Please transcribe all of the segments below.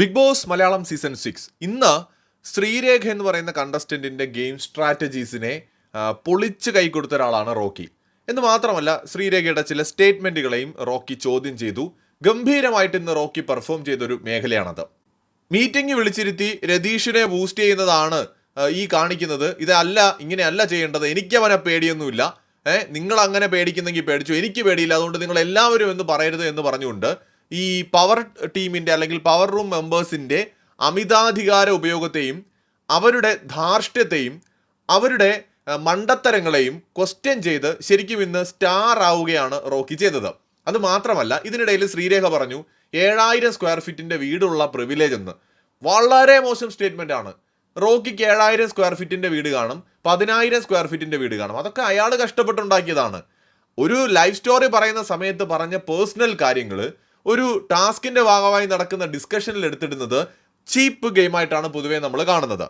Bigg Boss Malayalam season six. ഇന്ന് ശ്രീരേഖ എന്ന് പറയുന്ന കണ്ടസ്റ്റന്റിന്റെ ഗെയിം സ്ട്രാറ്റജീസിനെ പൊളിച്ച് കൊടുത്ത ഒരാളാണ് റോക്കി. എന്ന് മാത്രമല്ല ശ്രീരേഖയുടെ ചില സ്റ്റേറ്റ്മെന്റുകളെയും റോക്കി ചോദ്യം ചെയ്തു. ഗംഭീരമായിട്ട് ഇന്ന് റോക്കി പെർഫോം ചെയ്തൊരു മേഖലയാണത്. മീറ്റിംഗ് വിളിച്ചിരുത്തി രതീഷിനെ ബൂസ്റ്റ് ചെയ്യുന്നതാണ് ഈ കാണിക്കുന്നത്. ഇതല്ല ഇങ്ങനെയല്ല ചെയ്യേണ്ടത്. എനിക്ക് അവനെ പേടിയൊന്നുമില്ല. ഏഹ് നിങ്ങൾ അങ്ങനെ പേടിക്കുന്നെങ്കിൽ പേടിച്ചു. എനിക്ക് പേടിയില്ല. അതുകൊണ്ട് നിങ്ങൾ എല്ലാവരും എന്ന് പറയരുത് എന്ന് പറഞ്ഞുകൊണ്ട് ഈ പവർ ടീമിന്റെ അല്ലെങ്കിൽ പവർ റൂം മെമ്പേഴ്സിന്റെ അമിതാധികാര ഉപയോഗത്തെയും അവരുടെ ധാർഷ്ട്യത്തെയും അവരുടെ മണ്ടത്തരങ്ങളെയും ക്വസ്റ്റ്യൻ ചെയ്ത് ശരിക്കും ഇന്ന് സ്റ്റാർ ആവുകയാണ് റോക്കി ചെയ്തത്. അത് മാത്രമല്ല ഇതിനിടയിൽ ശ്രീരേഖ പറഞ്ഞു ഏഴായിരം സ്ക്വയർ ഫീറ്റിന്റെ വീടുള്ള പ്രിവിലേജ് എന്ന്. വളരെ മോശം സ്റ്റേറ്റ്മെന്റ് ആണ്. റോക്കിക്ക് ഏഴായിരം സ്ക്വയർ ഫീറ്റിന്റെ വീട് കാണും പതിനായിരം സ്ക്വയർ ഫീറ്റിന്റെ വീട് കാണും. അതൊക്കെ അയാൾ കഷ്ടപ്പെട്ടുണ്ടാക്കിയതാണ്. ഒരു ലൈഫ് സ്റ്റോറി പറയുന്ന സമയത്ത് പറഞ്ഞ പേഴ്സണൽ കാര്യങ്ങൾ ഒരു ടാസ്കിന്റെ ഭാഗമായി നടക്കുന്ന ഡിസ്കഷനിൽ എടുത്തിടുന്നത് ചീപ്പ് ഗെയിമായിട്ടാണ് പൊതുവെ നമ്മൾ കാണുന്നത്.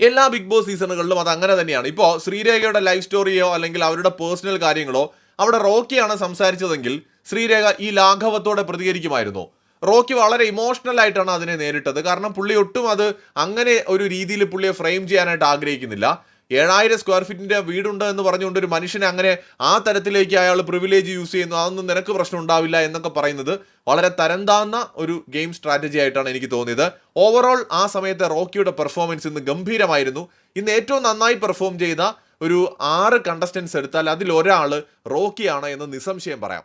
എല്ലാ ബിഗ് ബോസ് സീസണുകളിലും അത് അങ്ങനെ തന്നെയാണ്. ഇപ്പോൾ ശ്രീരേഖയുടെ ലൈഫ് സ്റ്റോറിയോ അല്ലെങ്കിൽ അവരുടെ പേഴ്സണൽ കാര്യങ്ങളോ അവിടെ റോക്കിയാണ് സംസാരിച്ചതെങ്കിൽ ശ്രീരേഖ ഈ ലാഘവത്തോടെ പ്രതികരിക്കുമായിരുന്നു. റോക്കി വളരെ ഇമോഷണൽ ആയിട്ടാണ് അതിനെ നേരിട്ടത്. കാരണം പുള്ളി ഒട്ടും അത് അങ്ങനെ ഒരു രീതിയിൽ പുള്ളിയെ ഫ്രെയിം ചെയ്യാനായിട്ട് ആഗ്രഹിക്കുന്നില്ല. ഏഴായിരം സ്ക്വയർ ഫീറ്റിന്റെ വീടുണ്ട് എന്ന് പറഞ്ഞുകൊണ്ട് ഒരു മനുഷ്യനെ അങ്ങനെ ആ തരത്തിലേക്ക് അയാൾ പ്രിവിലേജ് യൂസ് ചെയ്യുന്നു. അതൊന്നും നിനക്ക് പ്രശ്നം ഉണ്ടാവില്ല എന്നൊക്കെ പറയുന്നത് വളരെ തരംതാന്ന ഒരു ഗെയിം സ്ട്രാറ്റജി ആയിട്ടാണ് എനിക്ക് തോന്നിയത്. ഓവറോൾ ആ സമയത്തെ റോക്കിയുടെ പെർഫോമൻസ് ഇന്ന് ഗംഭീരമായിരുന്നു. ഇന്ന് ഏറ്റവും നന്നായി പെർഫോം ചെയ്ത ഒരു ആറ് കണ്ടസ്റ്റൻസ് എടുത്താൽ അതിൽ ഒരാൾ റോക്കിയാണ് എന്ന് നിസ്സംശയം പറയാം.